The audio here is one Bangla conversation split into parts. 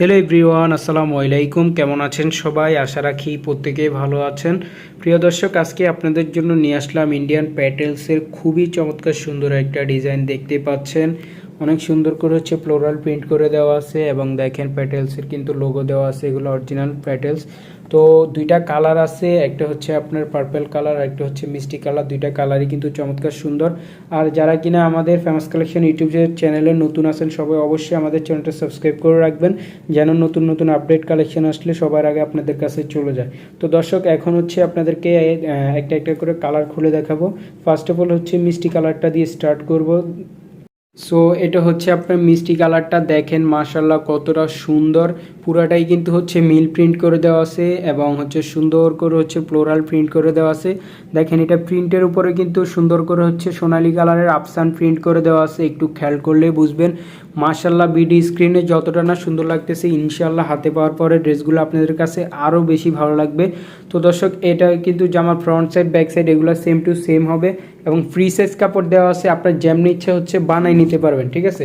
হ্যালো এভরিওয়ান আসসালামু আলাইকুম কেমন আছেন সবাই? আশা রাখি প্রত্যেকেই ভালো আছেন। প্রিয় দর্শক, আজকে আপনাদের জন্য নিয়ে আসলাম ইন্ডিয়ান প্যাটেলসের খুবই চমৎকার সুন্দর একটা ডিজাইন দেখতে পাচ্ছেন। অনেক সুন্দর করে হচ্ছে ফ্লোরাল প্রিন্ট করে দেওয়া আছে এবং দেখেন প্যাটেলসের কিন্তু লোগো দেওয়া আছে, এগুলো অরিজিনাল প্যাটেলস তো দুইটা কালার আছে, একটা হচ্ছে আপনার পার্পল কালার একটা হচ্ছে মিষ্টি কালার দুইটা কালারই কিন্তু চমৎকার সুন্দর। আর যারা কিনা আমাদের ফেমাস কালেকশন ইউটিউব চ্যানেলে নতুন আছেন, সবাই অবশ্যই আমাদের চ্যানেলটা সাবস্ক্রাইব করে রাখবেন, যেন নতুন নতুন আপডেট কালেকশন আসলে সবার আগে আপনাদের কাছে চলে যায়। তো দর্শক, এখন হচ্ছে আপনাদেরকে একটা একটা করে কালার খুলে দেখাবো। ফার্স্ট অফ অল হচ্ছে মিষ্টি কালারটা দিয়ে স্টার্ট করব। সো এটা হচ্ছে আপনার মিষ্টি কালারটা দেখেন মাশাল্লাহ কতটা সুন্দর। পুরাটাই কিন্তু হচ্ছে মিল প্রিন্ট করে দেওয়া আছে এবং হচ্ছে সুন্দর করে হচ্ছে ফ্লোরাল প্রিন্ট করে দেওয়া আছে। দেখেন, এটা প্রিন্টের উপরে কিন্তু সুন্দর করে হচ্ছে সোনালী কালারের আপসান প্রিন্ট করে দেওয়া আছে। একটু খেয়াল করলে বুঝবেন। মাশাল্লাহ বিডি স্ক্রিনে যতটা না সুন্দর লাগতেছে ইনশাল্লাহ হাতে পাওয়ার পরে ড্রেসগুলো আপনাদের কাছে আরও বেশি ভালো লাগবে। তো দর্শক, এটা কিন্তু জামার ফ্রন্ট সাইড ব্যাক সাইড এগুলো সেম টু সেম হবে। এবং ফ্রি সাইজ কাপড় দেওয়া আছে, আপনার যেমনি ইচ্ছা হচ্ছে বানাই নিতে পারবেন, ঠিক আছে?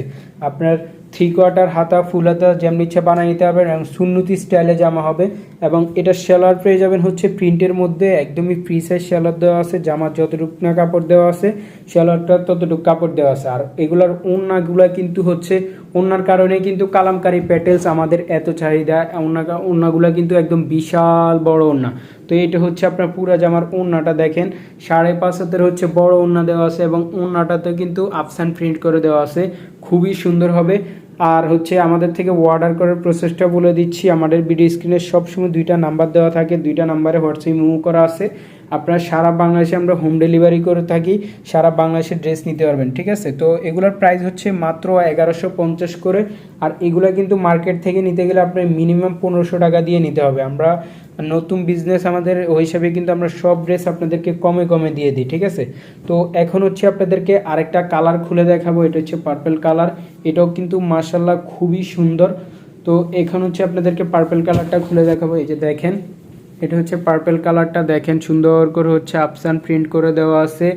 আপনার থ্রি কোয়ার্টার হাতা ফুল হাতা যেমনি ইচ্ছে বানিয়ে নিতে পারবেন এবং সুন্নতি স্টাইলে জামা হবে এবং এটা সেলার পেয়ে যাবেন হচ্ছে প্রিন্টের মধ্যে, একদমই ফ্রি সাইজ সেলার দেওয়া আছে জামার যতটুকু না কাপড় দেওয়া আছে সেলারটা ততটুকু কাপড় দেওয়া আছে। আর এগুলার ওড়নাগুলা কিন্তু হচ্ছে ওড়নার কারণে কিন্তু কালামকারি প্যাটেলস আমাদের এত চাহিদা ওড়না ওড়নাগুলা কিন্তু একদম বিশাল বড় ওড়না তো এটা হচ্ছে আপনার পুরা জামার ওড়নাটা দেখেন। সাড়ে পাঁচ হাতের হচ্ছে বড় ওড়না দেওয়া আছে এবং ওড়নাটাতে কিন্তু আপসান প্রিন্ট করে দেওয়া আছে। খুবই সুন্দর হবে। আর হচ্ছে আমাদের থেকে অর্ডার করার প্রসেসটা বলে দিচ্ছি। আমাদের ভিডিও স্ক্রিনে সবসময় দুইটা নাম্বার দেওয়া থাকে। দুইটা নাম্বারে হোয়াটসঅ্যাপ মুভ করা আছে। আপনারা সারা বাংলাদেশে আমরা হোম ডেলিভারি করে থাকি, সারা বাংলাদেশে ড্রেস নিতে পারবেন, ঠিক আছে? তো এগুলোর প্রাইস হচ্ছে মাত্র এগারোশো পঞ্চাশ করে, আর এগুলো কিন্তু মার্কেট থেকে নিতে গেলে আপনার মিনিমাম পনেরোশো টাকা দিয়ে নিতে হবে। আমরা নতুন বিজনেস আমাদের ওই হিসাবে কিন্তু আমরা সব ড্রেস আপনাদেরকে কমে কমে দিয়ে দিই, ঠিক আছে? তো এখন হচ্ছে আপনাদেরকে আরেকটা কালার খুলে দেখাবো, এটা হচ্ছে পার্পেল কালার এটাও কিন্তু মার্শাল্লাহ খুবই সুন্দর। তো এখন হচ্ছে আপনাদেরকে পার্পেল কালারটা খুলে দেখাবো, এই যে দেখেন। এটা হচ্ছে পার্পল কালারটা দেখেন, সুন্দর করে হচ্ছে আপসান প্রিন্ট করে দেওয়া আছে।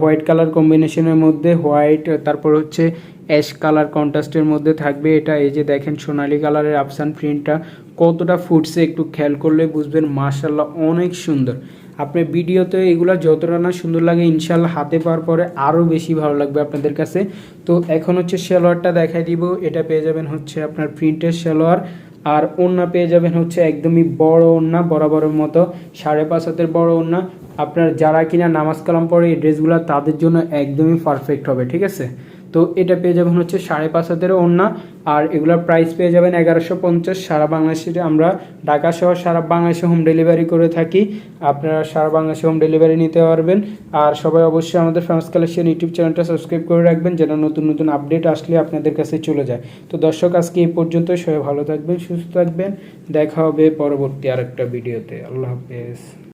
হোয়াইট কালার কম্বিনেশনের মধ্যে হোয়াইট তারপর হচ্ছে অ্যাশ কালার কন্ট্রাস্টের মধ্যে থাকবে। এটা এই যে দেখেন, সোনালি কালারের আপসান প্রিন্টটা কতটা ফুটছে একটু খেয়াল করলে বুঝবেন মার্শাল্লাহ অনেক সুন্দর। আপনার ভিডিওতে এগুলো যতটা না সুন্দর লাগে ইনশাল্লাহ হাতে পাওয়ার পরে আরও বেশি ভালো লাগবে আপনাদের কাছে। তো এখন হচ্ছে সালোয়ারটা দেখাই দিব। এটা পেয়ে যাবেন হচ্ছে আপনার প্রিন্টের সালোয়ার আর ওড়না পেয়ে যাবেন হচ্ছে একদমই বড় ওড়না, বরাবরের মতো সাড়ে পাঁচ হাতের বড় ওড়না। আপনার যারা কিনা নামাজ কালাম পড়ে এই ড্রেসগুলো তাদের জন্য একদমই পারফেক্ট হবে, ঠিক আছে? তো এটা পেয়ে যাবেন হচ্ছে সাড়ে পাঁচ হাতের ওড়না, আর এগুলোর প্রাইস পেয়ে যাবেন এগারোশো পঞ্চাশ। সারা বাংলাদেশে আমরা ঢাকা সহ সারা বাংলাদেশে হোম ডেলিভারি করে থাকি। আপনারা সারা বাংলাদেশে হোম ডেলিভারি নিতে পারবেন। আর সবাই অবশ্যই আমাদের ফেমাস কালেকশন ইউটিউব চ্যানেলটা সাবস্ক্রাইব করে রাখবেন, যেন নতুন নতুন আপডেট আসলে আপনাদের কাছে চলে যায়। তো দর্শক, আজকে এই পর্যন্ত সবাই ভালো থাকবেন, সুস্থ থাকবেন। দেখা হবে পরবর্তী আরেকটা ভিডিওতে আল্লাহ হাফেজ।